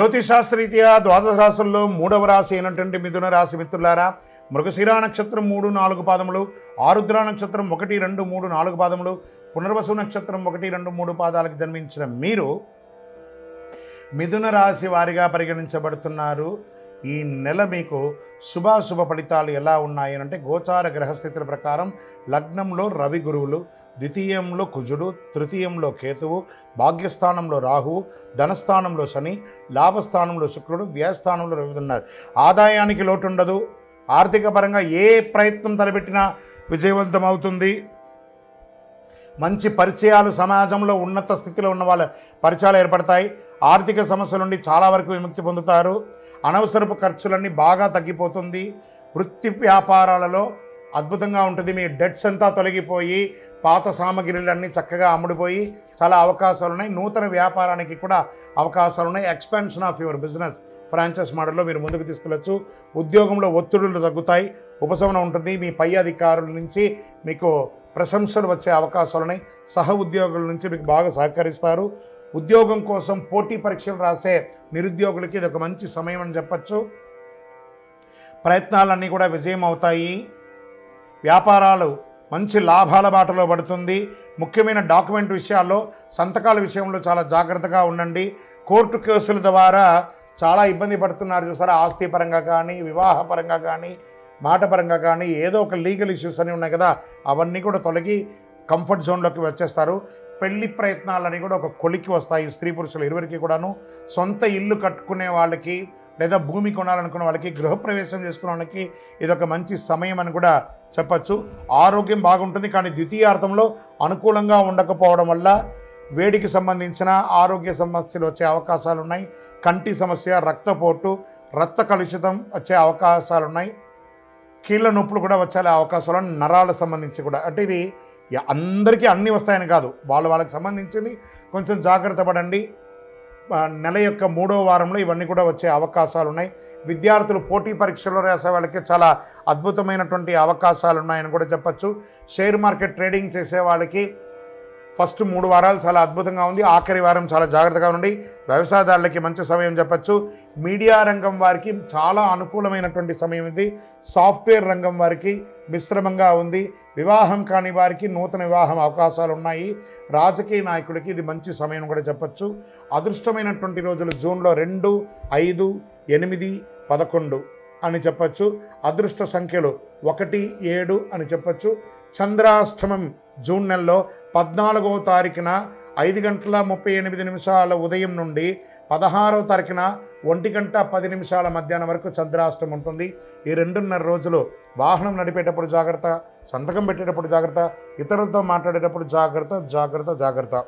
జ్యోతిషాస్త్రరీత్యా ద్వాదశ రాశుల్లో మూడవ రాశి అయినటువంటి మిథున రాశి మిత్రులారా మృగశిరా నక్షత్రం మూడు నాలుగు పాదములు ఆరుద్ర నక్షత్రం ఒకటి రెండు మూడు నాలుగు పాదములు పునర్వసు నక్షత్రం ఒకటి రెండు మూడు పాదాలకు జన్మించిన మీరు మిథున రాశి వారిగా పరిగణించబడుతున్నారు. ఈ నెల మీకు శుభాశుభ ఫలితాలు ఎలా ఉన్నాయి అంటే గోచార గ్రహస్థితుల ప్రకారం లగ్నంలో రవి గురువులు ద్వితీయంలో కుజుడు తృతీయంలో కేతువు భాగ్యస్థానంలో రాహువు ధనస్థానంలో శని లాభస్థానంలో శుక్రుడు వ్యయస్థానంలో రవి ఉన్నారు. ఆదాయానికి లోటు ఉండదు ఆర్థిక పరంగా ఏ ప్రయత్నం తలపెట్టినా విజయవంతం అవుతుంది. మంచి పరిచయాలు సమాజంలో ఉన్నత స్థితిలో ఉన్న వాళ్ళ పరిచయాలు ఏర్పడతాయి. ఆర్థిక సమస్యల నుండి చాలా వరకు విముక్తి పొందుతారు. అనవసరపు ఖర్చులన్నీ బాగా తగ్గిపోతుంది. వృత్తి వ్యాపారాలలో అద్భుతంగా ఉంటుంది. మీ డెట్స్ అంతా తొలగిపోయి పాత సామగ్రిలన్నీ చక్కగా అమ్ముడిపోయి చాలా అవకాశాలు ఉన్నాయి నూతన వ్యాపారానికి కూడా అవకాశాలు ఉన్నాయి expansion of your business franchise మోడల్లో మీరు ముందుకు తీసుకెళ్ళచ్చు. ఉద్యోగంలో ఒత్తిడులు తగ్గుతాయి. ఉపశమనం ఉంటుంది. మీ పై అధికారుల నుంచి మీకు ప్రశంసలు వచ్చే అవకాశాలు ఉన్నాయి సహ ఉద్యోగుల నుంచి మీకు బాగా సహకరిస్తారు. ఉద్యోగం కోసం పోటీ పరీక్షలు రాసే నిరుద్యోగులకి ఇది ఒక మంచి సమయం అని చెప్పచ్చు. ప్రయత్నాలన్నీ కూడా విజయం అవుతాయి. వ్యాపారాలు మంచి లాభాల బాటలో పడుతుంది. ముఖ్యమైన డాక్యుమెంట్ విషయాల్లో సంతకాల విషయంలో చాలా జాగ్రత్తగా ఉండండి. కోర్టు కేసుల ద్వారా చాలా ఇబ్బంది పడుతున్నారు చూసారా? ఆస్తి పరంగా కానీ వివాహ పరంగా కానీ మాట పరంగా కానీ ఏదో ఒక లీగల్ ఇష్యూస్ అని ఉన్నాయి కదా అవన్నీ కూడా తొలగి కంఫర్ట్ జోన్లోకి వచ్చేస్తారు. పెళ్ళి ప్రయత్నాలని కూడా ఒక కొలికి వస్తాయి. స్త్రీ పురుషులు ఇరువురికి కూడాను. సొంత ఇల్లు కట్టుకునే వాళ్ళకి లేదా భూమి కొనాలనుకున్న వాళ్ళకి గృహప్రవేశం చేసుకున్న వాళ్ళకి ఇది ఒక మంచి సమయం అని కూడా చెప్పచ్చు. ఆరోగ్యం బాగుంటుంది కానీ ద్వితీయార్థంలో అనుకూలంగా ఉండకపోవడం వల్ల వేడికి సంబంధించిన ఆరోగ్య సమస్యలు వచ్చే అవకాశాలు ఉన్నాయి కంటి సమస్య రక్తపోటు రక్త కలుషితం వచ్చే అవకాశాలు ఉన్నాయి కీళ్ళ నొప్పులు కూడా వచ్చే అవకాశాలు నరాల సంబంధించి కూడా. అంటే ఇది అందరికీ అన్నీ వస్తాయని కాదు. వాళ్ళు వాళ్ళకి సంబంధించింది కొంచెం జాగ్రత్త పడండి. నెల యొక్క మూడో వారంలో ఇవన్నీ కూడా వచ్చే అవకాశాలు ఉన్నాయి. విద్యార్థులు పోటీ పరీక్షల్లో రాసే వాళ్ళకి చాలా అద్భుతమైనటువంటి అవకాశాలు ఉన్నాయని కూడా చెప్పచ్చు. షేర్ మార్కెట్ ట్రేడింగ్ చేసే వాళ్ళకి ఫస్ట్ మూడు వారాలు చాలా అద్భుతంగా ఉంది. ఆఖరి వారం చాలా జాగ్రత్తగా ఉండి వ్యవసాయదారులకి మంచి సమయం చెప్పచ్చు. మీడియా రంగం వారికి చాలా అనుకూలమైనటువంటి సమయం ఇది. సాఫ్ట్వేర్ రంగం వారికి మిశ్రమంగా ఉంది. వివాహం కాని వారికి నూతన వివాహం అవకాశాలు ఉన్నాయి. రాజకీయ నాయకుడికి ఇది మంచి సమయం కూడా చెప్పచ్చు. అదృష్టమైనటువంటి రోజులు జూన్లో రెండు ఐదు ఎనిమిది పదకొండు. అని చెప్పచ్చు. అదృష్ట సంఖ్యలు ఒకటి ఏడు అని చెప్పచ్చు. చంద్రాష్టమం జూన్ నెలలో పద్నాలుగవ తారీఖున ఐదు గంటల ముప్పై ఎనిమిది నిమిషాల ఉదయం నుండి పదహారవ తారీఖున ఒంటి గంట పది నిమిషాల మధ్యాహ్నం వరకు చంద్రాష్టమం ఉంటుంది. ఈ రెండున్నర రోజులు వాహనం నడిపేటప్పుడు జాగ్రత్త సంతకం పెట్టేటప్పుడు జాగ్రత్త ఇతరులతో మాట్లాడేటప్పుడు జాగ్రత్త జాగ్రత్త జాగ్రత్త.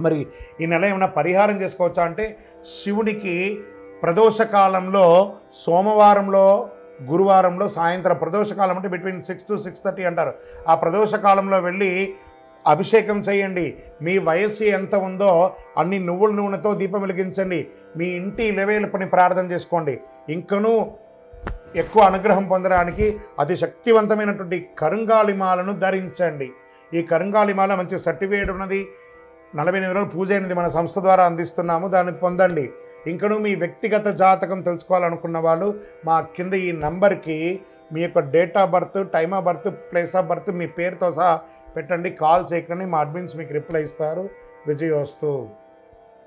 మరి ఈ నెల ఏమైనా పరిహారం చేసుకోవచ్చా అంటే శివుడికి ప్రదోషకాలంలో సోమవారంలో గురువారంలో సాయంత్రం ప్రదోషకాలం అంటే between six to six thirty అంటారు. ఆ ప్రదోషకాలంలో వెళ్ళి అభిషేకం చేయండి. మీ వయస్సు ఎంత ఉందో అన్ని నువ్వుల నూనెతో దీపం వెలిగించండి. మీ ఇంటి లెవెల్పని ప్రార్థన చేసుకోండి. ఇంకనూ ఎక్కువ అనుగ్రహం పొందడానికి అతి శక్తివంతమైనటువంటి కరుంగాలిమాలను ధరించండి. ఈ కరుంగాలిమాల మంచి సర్టిఫికేట్ ఉన్నది. నలభై ఎనిమిది రోజులు పూజ అయినది మన సంస్థ ద్వారా అందిస్తున్నాము. దాన్ని పొందండి. ఇంకను మీ వ్యక్తిగత జాతకం తెలుసుకోవాలనుకున్న వాళ్ళు మా కింద ఈ నంబర్కి మీ యొక్క date of birth time of birth place of birth మీ పేరుతో సహా పెట్టండి. కాల్ చేయకండి. మా అడ్మిన్స్ మీకు రిప్లై ఇస్తారు. విజయోస్తు.